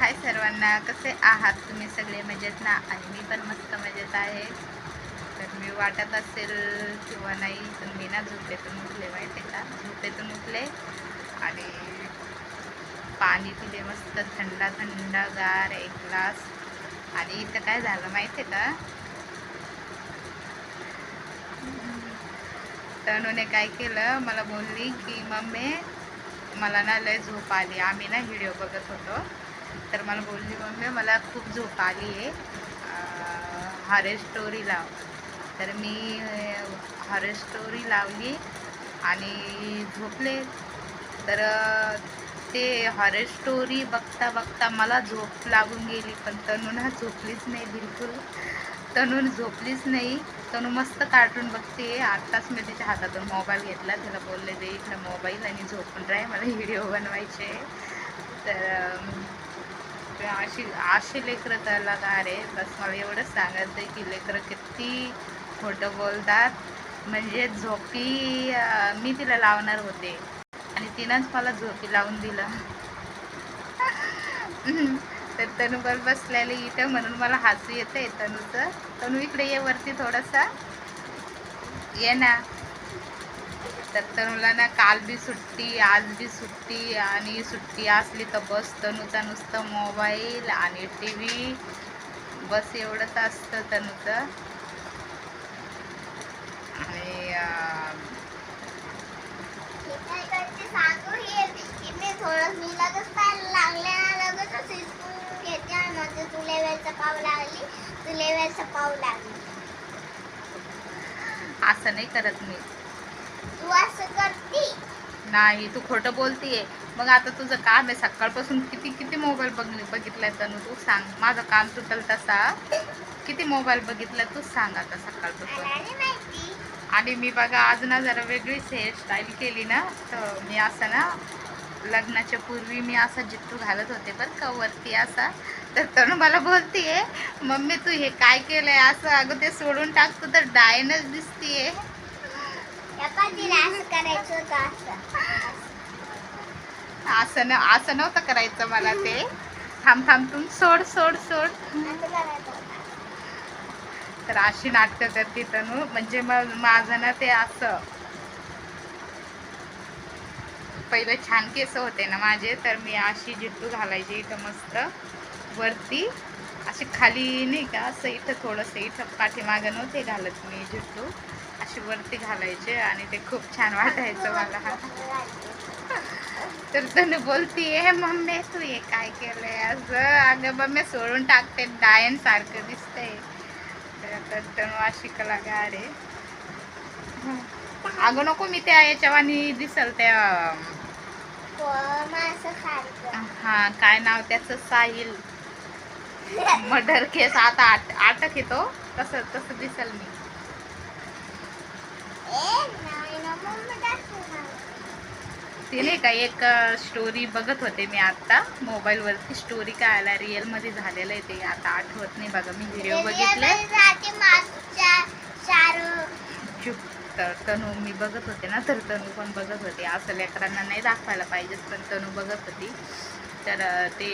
हाय सर्वांना कसे आहात तुम्ही सगळे? मजेत ना? आणि मी पण मस्त मजेत आहे. तर मी वाटत असेल किंवा नाही तर मी ना झोपेतून उठले माहिती आहे का? झोपेतून उठले आणि पाणी पिले मस्त थंड थंडगार एक ग्लास. आणि इथं काय झालं माहिती आहे का? तनूने काय केलं? मला बोलली की मम्मी मला ना लय झोप आली. आम्ही ना व्हिडिओ बघत होतो. तर मला बोलली मम्मी मला खूप झोप आली आहे. हॉरर स्टोरी लाव. तर मी हॉरर स्टोरी लावली आणि झोपले. तर ते हॉरर स्टोरी बघता बघता मला झोप लागून गेली पण तनू ना झोपलीच नाही बिलकुल. तनून झोपलीच नाही. तनू मस्त कार्टून बघते. आत्ताच मी तिच्या हातातून मोबाईल घेतला. तिला बोलले दे इथला मोबाईल आणि झोपून राह. मला व्हिडिओ बनवायचे तर अं, अशी अशी लेकरं त्याला का रे. बस मला एवढंच सांगायचं आहे की लेकरं किती खोटं बोलतात. म्हणजे झोपी मी तिला लावणार होते. आणि तिनंच मला झोपी लावून दिलं. तर तनू बसलेली इथं म्हणून मला हसू येतं आहे तनूचं. तनू इकडे ये वरती थोडासा. ये ना. तर तनूला ना काल बी सुट्टी आज बी सुट्टी आणि सुट्टी असली तर बस तनूचा नुसतं मोबाईल आणि टी व्ही. बस एवढंच असतं तनूचं. आणि हे असं नाही करत मी. तू असं करती? नाही तू खोटं बोलतीये. मग आता तुझं काम आहे. सकाळपासून किती किती मोबाईल बघ बघितलाय तनु? तू सांग. माझं काम सुटल तसा. किती मोबाईल बघितलाय? तू सांग आता सकाळपासून. आणि मी बघा आज ना जरा वेगळीच हेअरस्टाईल केली ना. तर मी असं ना लग्नाच्या पूर्वी मी असा जिट्टू घालत होते बरं का वरती असा. तर तनु मला बोलतीये मम्मी तू हे काय केलंय? असं अगं ते सोडून टाकतो तर डायनच दिसतीये. या तिला असं करायचं होतं असं. असं न असं नव्हतं करायचं मला ते. थांब थांब तुम सोड सोड सोड. तर अशी नाटकं करते तनू. म्हणजे मग माझं ना ते असं. पहिले छान केस होते ना माझे तर मी अशी जिट्टू घालायची इथं मस्त. वरती. अशी खाली नाही का असं इथं थोडंसं इथं पाठीमागं नव्हते घालत मी जिट्टू. अशी वरती घालायचे आणि ते खूप छान वाटायचं मला. तर तनु बोलतीये मम्मी तू हे काय केलंय असं? अगं मम्मी सोडून टाकते डायन सारखं दिसतंय. तर तर तनु अशी कलाकार आहे अगं नको मी त्या याच्यावानी दिसल त्या हा काय नाव त्याचं? साहिल. Murder case. आता आट आटक येतो. तसं तसं दिसल मी ए नाही ना मम्मी दाखव ना. ते नाही का एक स्टोरी बघत होते मी आता मोबाईलवरती स्टोरी काय आला रिअलमध्ये झालेलं आहे ते. आता आठवत नाही बघा मी व्हिडिओ बघितले तर तनू मी बघत होते ना तर तनू पण बघत होते. असं लेकरांना नाही दाखवायला पाहिजेच पण तनू बघत होती. तर ते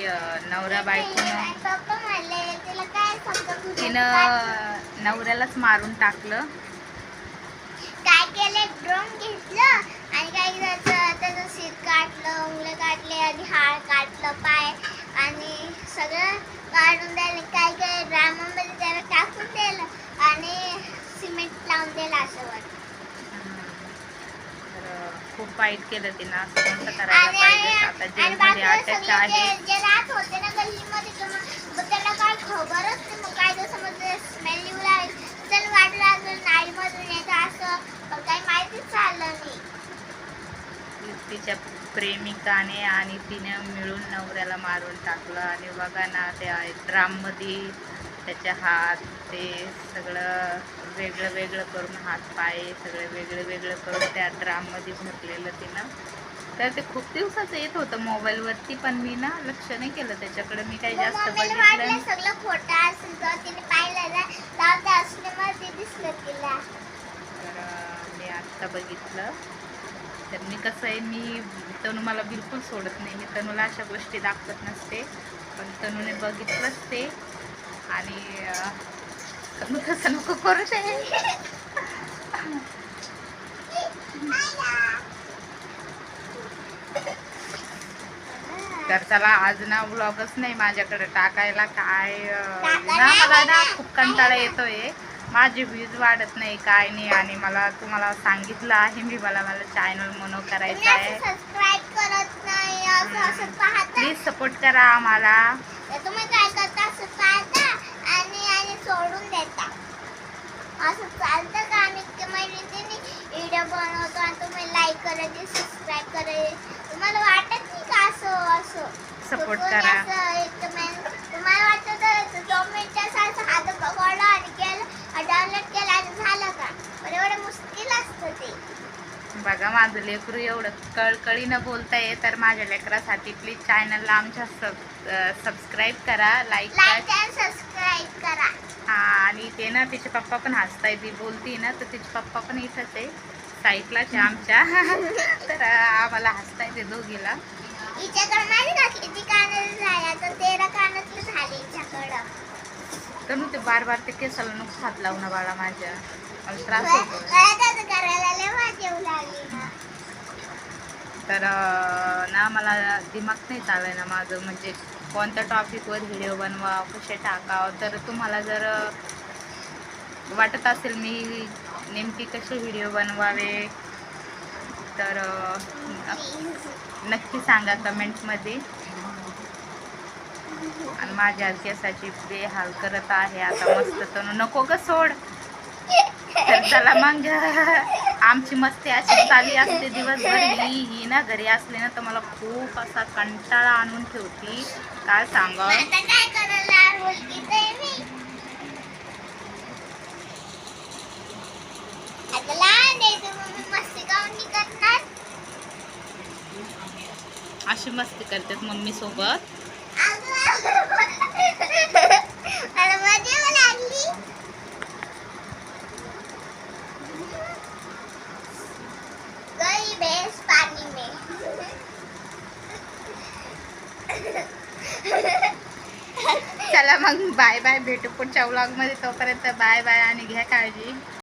नवरा बायकोनं तिनं नवऱ्यालाच मारून टाकलं. केलं ड्रोन घेतलं आणि काय त्याचं त्याचं सीट काढलं उंगलं काढले आणि हाड काढलं पाय आणि सगळं काढून द्यायला काय काय ड्रामामध्ये त्याला टाकून दिलं आणि सिमेंट लावून दिलं असं वर खूप वाईट केलं तिनं असं नसतं करायला आणि पाहिजे. आता जेलमध्ये आहे. जे राहत होते ना गल्लीमध्ये तर मग मग त्याला काय खबरच नाही मग काय जसं म्हणजे स्मेल येऊ लागली त्याला वाटलं लागलं नाळीमधून येतं असं पण काही माहितीच चाललं नाही तिच्या प्रेमिकाने आणि तिने मिळून नवऱ्याला मारून टाकलं. आणि बघा ना त्या ड्राममध्ये त्याचे हात ते सगळं वेगळं वेगळं करून हात पाय सगळं वेगळं वेगळं करून त्या ड्राममध्ये भरलेलं तिनं. तर ते खूप दिवसाचं येत होतं मोबाईलवरती पण मी ना लक्ष नाही केलं त्याच्याकडे. मी काही जास्त बघितलं वाटलं नाही. सगळं खोटं असेल तर तिने पाहिलं दिसलं तिला. मी आत्ता बघितलं. तर मी कसं आहे मी तनू मला बिलकुल सोडत नाही. मी तनूला अशा गोष्टी दाखवत नसते पण तनूने बघितलंच ते आणि तनू तसं नको करू ते तर चला आज ना ब्लॉगच नाही माझ्याकडे टाकायला. काय ना मला ना खूप कंटाळा येतोय. माझे व्ह्यूज वाढत नाही काय नाही. आणि मला तुम्हाला सांगितलं आहे मी मला मला चॅनल म्हणून करायचं आहे. प्लीज सपोर्ट करा आम्हाला. तुम्ही काय करता असं पाहता आणि आणि सोडून देता. असं चालतं का? आम्ही इतके मैत्रिणी व्हिडिओ बनवतो आणि तुम्ही लाईक करायचे सबस्क्राईब करायचे तुम्हाला वाटत नाही का असं असं? सपोर्ट करा. बघा माझं लेकरू एवढं कळकळीनं बोलताय तर माझ्या लेकरासाठी प्लीज चॅनलला आमच्या सब सबस्क्राईब करा लाईक सबस्क्राईब करा. हा आणि ते ना तिचे पप्पा पण हसताय ती बोलती ना तर तिचे पप्पा पण इथंच आहे साईडलाच आहे आमच्या. तर आम्हाला हसताय ते दोघीला. तेरा मग ते बार बार ते केसाला नको हात लावू ना बाळा माझ्या. त्रास होतो. तर ना मला दिमाग नाही चालय ना माझं म्हणजे कोणत्या टॉपिकवर व्हिडिओ बनवा कसे टाकावं. तर तुम्हाला जर वाटत असेल मी नेमकी कसे व्हिडिओ बनवावे तर नक्की सांगा कमेंटमध्ये आणि माझ्या केसाची बेहाल करत आहे. आता मस्त तर नको ग सोड. तर चला मग आमची मस्ती अशी चालली असते दिवसभर. ही ही ना घरी असली ना तर मला खूप असा कंटाळा आणून ठेवती. काय सांगा अशी मस्ती करतात मम्मी सोबत. गई भैंस पानी में चला मग बाय बाय, भेटू पुढच्या व्लॉगमध्ये तोपर्यंत बाय बाय आणि घ्या काळजी.